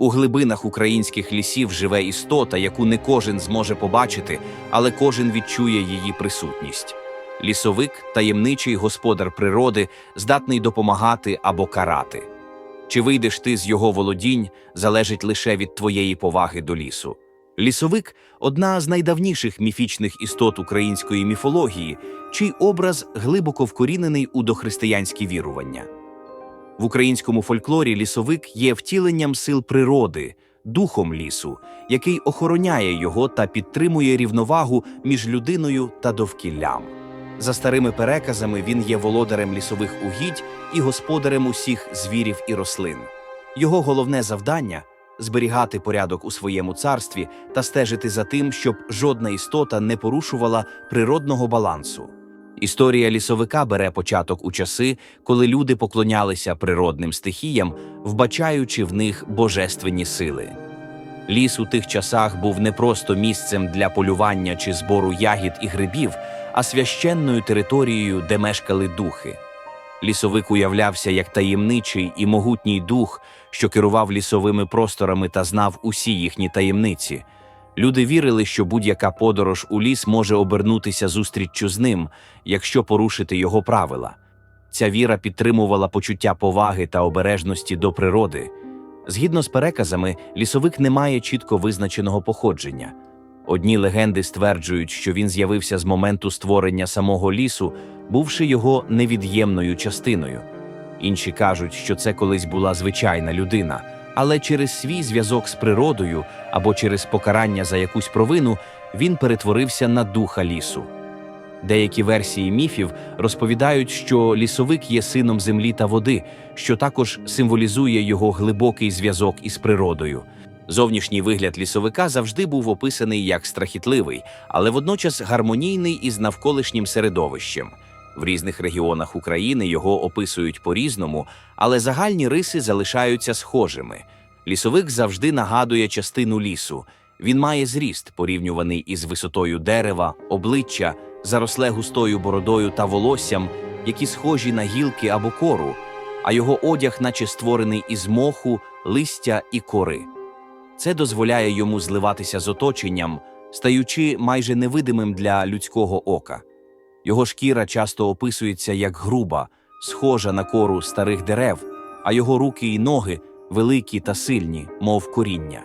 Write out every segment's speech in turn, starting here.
У глибинах українських лісів живе істота, яку не кожен зможе побачити, але кожен відчує її присутність. Лісовик таємничий господар природи, здатний допомагати або карати. Чи вийдеш ти з його володінь, залежить лише від твоєї поваги до лісу. Лісовик одна з найдавніших міфічних істот української міфології, чий образ глибоко вкорінений у дохристиянські вірування. В українському фольклорі лісовик є втіленням сил природи, духом лісу, який охороняє його та підтримує рівновагу між людиною та довкіллям. За старими переказами він є володарем лісових угідь і господарем усіх звірів і рослин. Його головне завдання зберігати порядок у своєму царстві та стежити за тим, щоб жодна істота не порушувала природного балансу. Історія лісовика бере початок у часи, коли люди поклонялися природним стихіям, вбачаючи в них божественні сили. Ліс у тих часах був не просто місцем для полювання чи збору ягід і грибів, а священною територією, де мешкали духи. Лісовик уявлявся як таємничий і могутній дух, що керував лісовими просторами та знав усі їхні таємниці. Люди вірили, що будь-яка подорож у ліс може обернутися зустріччю з ним, якщо порушити його правила. Ця віра підтримувала почуття поваги та обережності до природи. Згідно з переказами, лісовик не має чітко визначеного походження. Одні легенди стверджують, що він з'явився з моменту створення самого лісу, бувши його невід'ємною частиною. Інші кажуть, що це колись була звичайна людина, але через свій зв'язок з природою або через покарання за якусь провину він перетворився на духа лісу. Деякі версії міфів розповідають, що лісовик є сином землі та води, що також символізує його глибокий зв'язок із природою. Зовнішній вигляд лісовика завжди був описаний як страхітливий, але водночас гармонійний із навколишнім середовищем. В різних регіонах України його описують по-різному, але загальні риси залишаються схожими. Лісовик завжди нагадує частину лісу. Він має зріст, порівнюваний із висотою дерева, обличчя, заросле густою бородою та волоссям, які схожі на гілки або кору, а його одяг, наче створений із моху, листя і кори. Це дозволяє йому зливатися з оточенням, стаючи майже невидимим для людського ока. Його шкіра часто описується як груба, схожа на кору старих дерев, а його руки і ноги великі та сильні, мов коріння.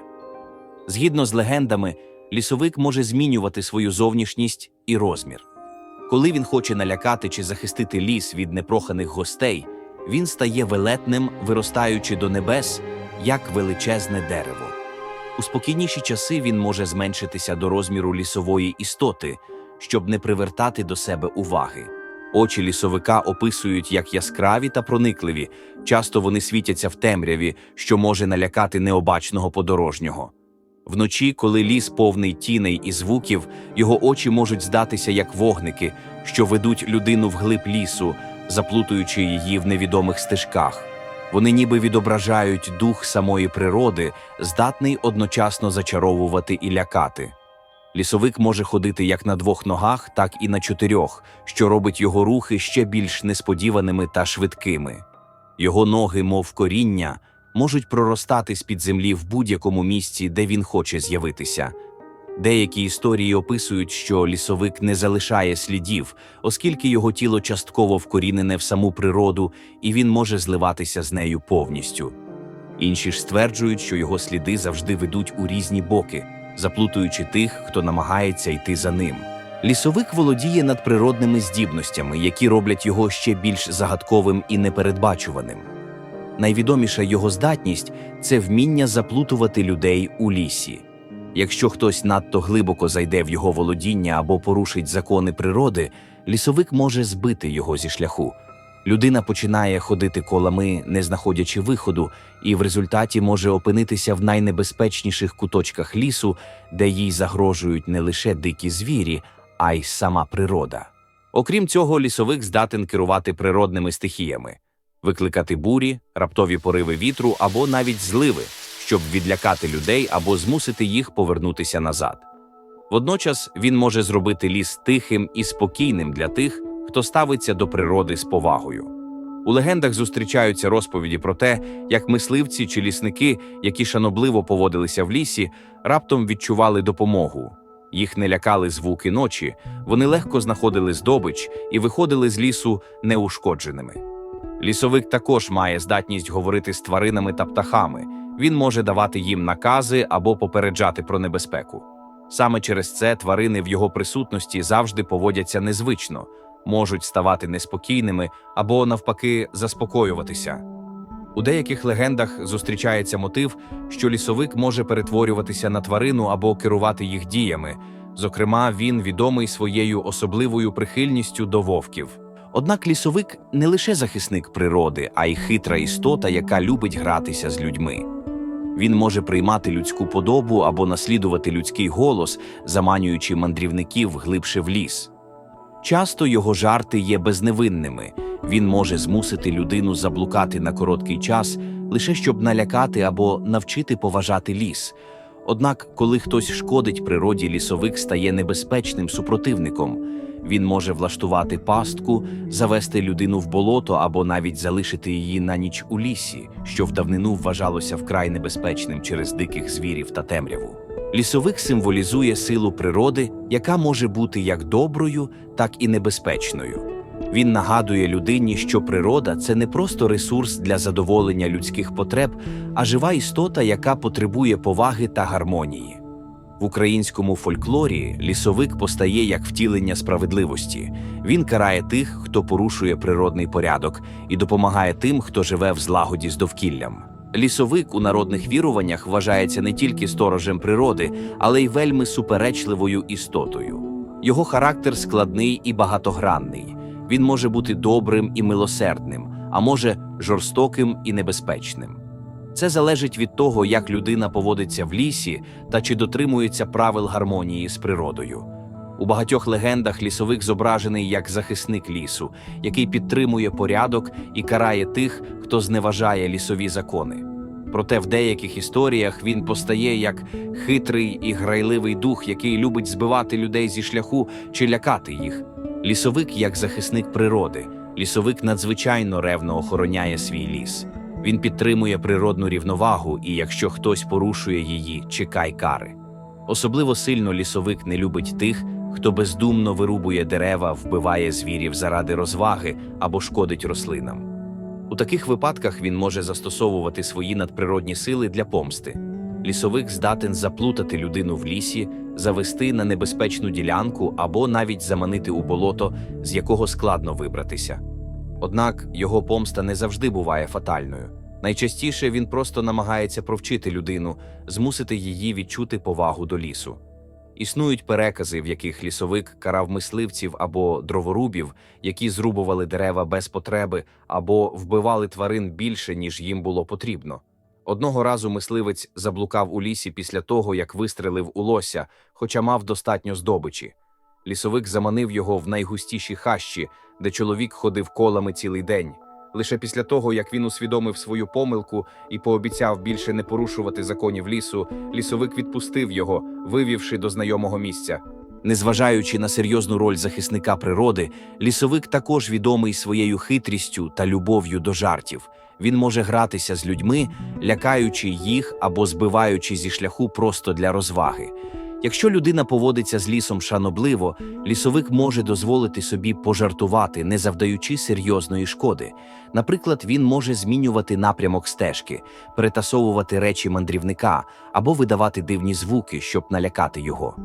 Згідно з легендами, лісовик може змінювати свою зовнішність і розмір. Коли він хоче налякати чи захистити ліс від непроханих гостей, він стає велетним, виростаючи до небес, як величезне дерево. У спокійніші часи він може зменшитися до розміру лісової істоти, щоб не привертати до себе уваги. Очі лісовика описують як яскраві та проникливі, часто вони світяться в темряві, що може налякати необачного подорожнього. Вночі, коли ліс повний тіней і звуків, його очі можуть здатися як вогники, що ведуть людину вглиб лісу, заплутуючи її в невідомих стежках. Вони ніби відображають дух самої природи, здатний одночасно зачаровувати і лякати. Лісовик може ходити як на двох ногах, так і на чотирьох, що робить його рухи ще більш несподіваними та швидкими. Його ноги, мов коріння, можуть проростати з-під землі в будь-якому місці, де він хоче з'явитися. Деякі історії описують, що лісовик не залишає слідів, оскільки його тіло частково вкорінене в саму природу, і він може зливатися з нею повністю. Інші ж стверджують, що його сліди завжди ведуть у різні боки, заплутуючи тих, хто намагається йти за ним. Лісовик володіє надприродними здібностями, які роблять його ще більш загадковим і непередбачуваним. Найвідоміша його здатність це вміння заплутувати людей у лісі. Якщо хтось надто глибоко зайде в його володіння або порушить закони природи, лісовик може збити його зі шляху. Людина починає ходити колами, не знаходячи виходу, і в результаті може опинитися в найнебезпечніших куточках лісу, де їй загрожують не лише дикі звірі, а й сама природа. Окрім цього, лісовик здатен керувати природними стихіями, викликати бурі, раптові пориви вітру або навіть зливи, щоб відлякати людей або змусити їх повернутися назад. Водночас він може зробити ліс тихим і спокійним для тих, хто ставиться до природи з повагою. У легендах зустрічаються розповіді про те, як мисливці чи лісники, які шанобливо поводилися в лісі, раптом відчували допомогу. Їх не лякали звуки ночі, вони легко знаходили здобич і виходили з лісу неушкодженими. Лісовик також має здатність говорити з тваринами та птахами. Він може давати їм накази або попереджати про небезпеку. Саме через це тварини в його присутності завжди поводяться незвично, можуть ставати неспокійними або, навпаки, заспокоюватися. У деяких легендах зустрічається мотив, що лісовик може перетворюватися на тварину або керувати їх діями. Зокрема, він відомий своєю особливою прихильністю до вовків. Однак лісовик не лише захисник природи, а й хитра істота, яка любить гратися з людьми. Він може приймати людську подобу або наслідувати людський голос, заманюючи мандрівників глибше в ліс. Часто його жарти є безневинними. Він може змусити людину заблукати на короткий час, лише щоб налякати або навчити поважати ліс. Однак, коли хтось шкодить природі, лісовик стає небезпечним супротивником. Він може влаштувати пастку, завести людину в болото або навіть залишити її на ніч у лісі, що в давнину вважалося вкрай небезпечним через диких звірів та темряву. Лісовик символізує силу природи, яка може бути як доброю, так і небезпечною. Він нагадує людині, що природа це не просто ресурс для задоволення людських потреб, а жива істота, яка потребує поваги та гармонії. В українському фольклорі лісовик постає як втілення справедливості. Він карає тих, хто порушує природний порядок, і допомагає тим, хто живе в злагоді з довкіллям. Лісовик у народних віруваннях вважається не тільки сторожем природи, але й вельми суперечливою істотою. Його характер складний і багатогранний. Він може бути добрим і милосердним, а може жорстоким і небезпечним. Це залежить від того, як людина поводиться в лісі та чи дотримується правил гармонії з природою. У багатьох легендах лісовик зображений як захисник лісу, який підтримує порядок і карає тих, хто зневажає лісові закони. Проте в деяких історіях він постає як хитрий і грайливий дух, який любить збивати людей зі шляху чи лякати їх. Лісовик як захисник природи. Лісовик надзвичайно ревно охороняє свій ліс. Він підтримує природну рівновагу, і якщо хтось порушує її, чекай кари. Особливо сильно лісовик не любить тих, хто бездумно вирубує дерева, вбиває звірів заради розваги або шкодить рослинам. У таких випадках він може застосовувати свої надприродні сили для помсти. Лісовик здатен заплутати людину в лісі, завести на небезпечну ділянку або навіть заманити у болото, з якого складно вибратися. Однак його помста не завжди буває фатальною. Найчастіше він просто намагається провчити людину, змусити її відчути повагу до лісу. Існують перекази, в яких лісовик карав мисливців або дроворубів, які зрубували дерева без потреби або вбивали тварин більше, ніж їм було потрібно. Одного разу мисливець заблукав у лісі після того, як вистрелив у лося, хоча мав достатньо здобичі. Лісовик заманив його в найгустіші хащі, де чоловік ходив колами цілий день. Лише після того, як він усвідомив свою помилку і пообіцяв більше не порушувати законів лісу, лісовик відпустив його, вивівши до знайомого місця. Незважаючи на серйозну роль захисника природи, лісовик також відомий своєю хитрістю та любов'ю до жартів. Він може гратися з людьми, лякаючи їх або збиваючи зі шляху просто для розваги. Якщо людина поводиться з лісом шанобливо, лісовик може дозволити собі пожартувати, не завдаючи серйозної шкоди. Наприклад, він може змінювати напрямок стежки, перетасовувати речі мандрівника або видавати дивні звуки, щоб налякати його.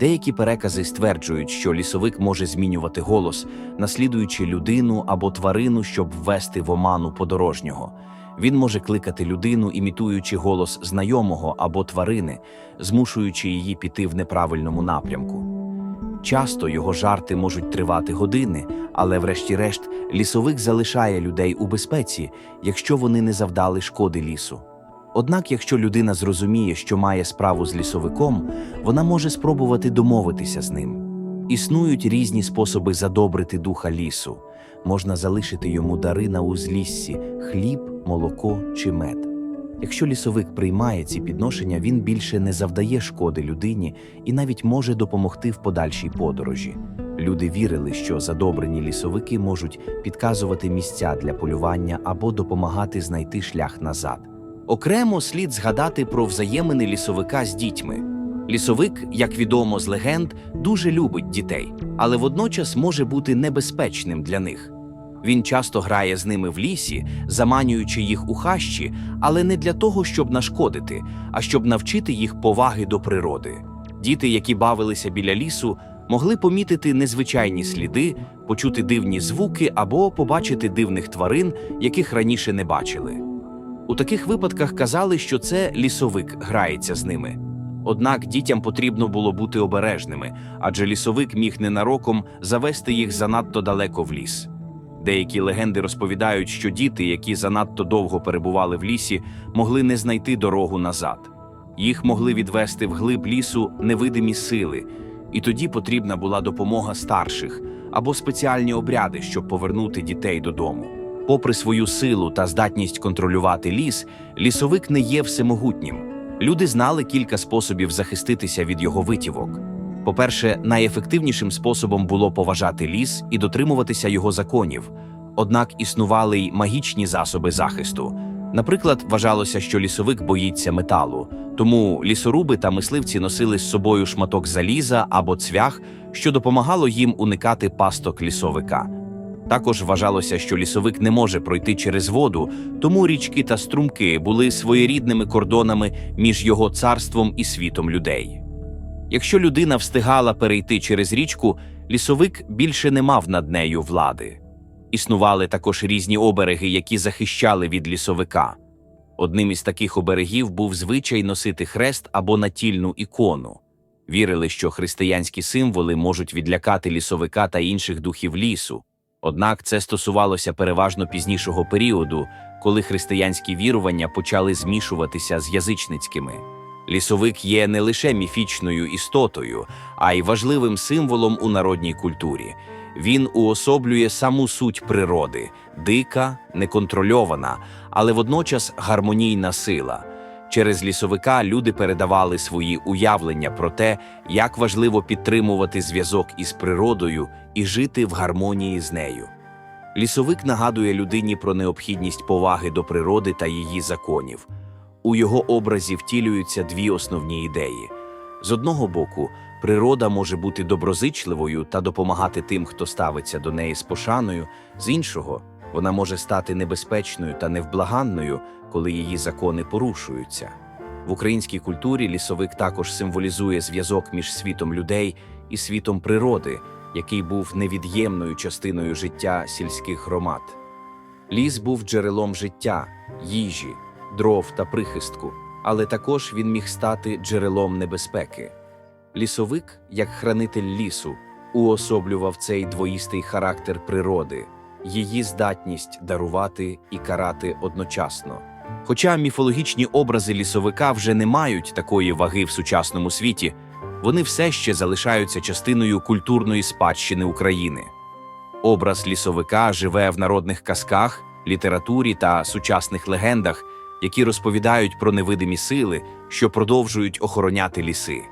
Деякі перекази стверджують, що лісовик може змінювати голос, наслідуючи людину або тварину, щоб ввести в оману подорожнього. Він може кликати людину, імітуючи голос знайомого або тварини, змушуючи її піти в неправильному напрямку. Часто його жарти можуть тривати години, але, врешті-решт, лісовик залишає людей у безпеці, якщо вони не завдали шкоди лісу. Однак, якщо людина зрозуміє, що має справу з лісовиком, вона може спробувати домовитися з ним. Існують різні способи задобрити духа лісу. Можна залишити йому дари на узліссі хліб, молоко чи мед. Якщо лісовик приймає ці підношення, він більше не завдає шкоди людині і навіть може допомогти в подальшій подорожі. Люди вірили, що задобрені лісовики можуть підказувати місця для полювання або допомагати знайти шлях назад. Окремо слід згадати про взаємини лісовика з дітьми. Лісовик, як відомо з легенд, дуже любить дітей, але водночас може бути небезпечним для них. Він часто грає з ними в лісі, заманюючи їх у хащі, але не для того, щоб нашкодити, а щоб навчити їх поваги до природи. Діти, які бавилися біля лісу, могли помітити незвичайні сліди, почути дивні звуки або побачити дивних тварин, яких раніше не бачили. У таких випадках казали, що це лісовик грається з ними. Однак дітям потрібно було бути обережними, адже лісовик міг ненароком завести їх занадто далеко в ліс. Деякі легенди розповідають, що діти, які занадто довго перебували в лісі, могли не знайти дорогу назад. Їх могли відвести в глиб лісу невидимі сили, і тоді потрібна була допомога старших або спеціальні обряди, щоб повернути дітей додому. Попри свою силу та здатність контролювати ліс, лісовик не є всемогутнім. Люди знали кілька способів захиститися від його витівок. По-перше, найефективнішим способом було поважати ліс і дотримуватися його законів. Однак існували й магічні засоби захисту. Наприклад, вважалося, що лісовик боїться металу, тому лісоруби та мисливці носили з собою шматок заліза або цвях, що допомагало їм уникати пасток лісовика. Також вважалося, що лісовик не може пройти через воду, тому річки та струмки були своєрідними кордонами між його царством і світом людей. Якщо людина встигала перейти через річку, лісовик більше не мав над нею влади. Існували також різні обереги, які захищали від лісовика. Одним із таких оберегів був звичай носити хрест або натільну ікону. Вірили, що християнські символи можуть відлякати лісовика та інших духів лісу. Однак це стосувалося переважно пізнішого періоду, коли християнські вірування почали змішуватися з язичницькими. Лісовик є не лише міфічною істотою, а й важливим символом у народній культурі. Він уособлює саму суть природи, дика, неконтрольована, але водночас гармонійна сила. Через лісовика люди передавали свої уявлення про те, як важливо підтримувати зв'язок із природою і жити в гармонії з нею. Лісовик нагадує людині про необхідність поваги до природи та її законів. У його образі втілюються дві основні ідеї. З одного боку, природа може бути доброзичливою та допомагати тим, хто ставиться до неї з пошаною, з іншого, вона може стати небезпечною та невблаганною, коли її закони порушуються. В українській культурі лісовик також символізує зв'язок між світом людей і світом природи, який був невід'ємною частиною життя сільських громад. Ліс був джерелом життя, їжі, дров та прихистку, але також він міг стати джерелом небезпеки. Лісовик, як хранитель лісу, уособлював цей двоїстий характер природи, її здатність дарувати і карати одночасно. Хоча міфологічні образи лісовика вже не мають такої ваги в сучасному світі, вони все ще залишаються частиною культурної спадщини України. Образ лісовика живе в народних казках, літературі та сучасних легендах, які розповідають про невидимі сили, що продовжують охороняти ліси.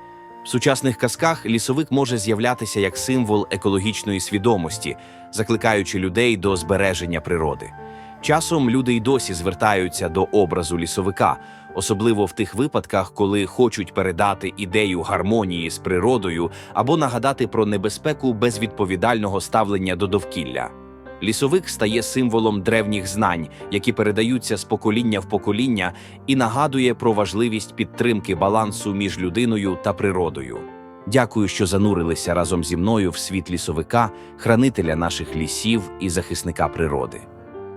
В сучасних казках лісовик може з'являтися як символ екологічної свідомості, закликаючи людей до збереження природи. Часом люди й досі звертаються до образу лісовика, особливо в тих випадках, коли хочуть передати ідею гармонії з природою або нагадати про небезпеку безвідповідального ставлення до довкілля. Лісовик стає символом древніх знань, які передаються з покоління в покоління, і нагадує про важливість підтримки балансу між людиною та природою. Дякую, що занурилися разом зі мною в світ лісовика, хранителя наших лісів і захисника природи.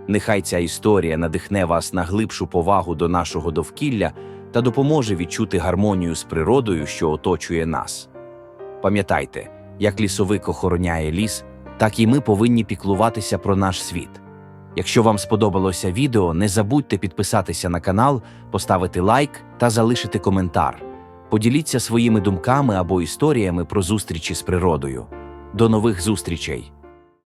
Нехай ця історія надихне вас на глибшу повагу до нашого довкілля та допоможе відчути гармонію з природою, що оточує нас. Пам'ятайте, як лісовик охороняє ліс, так і ми повинні піклуватися про наш світ. Якщо вам сподобалося відео, не забудьте підписатися на канал, поставити лайк та залишити коментар. Поділіться своїми думками або історіями про зустрічі з природою. До нових зустрічей!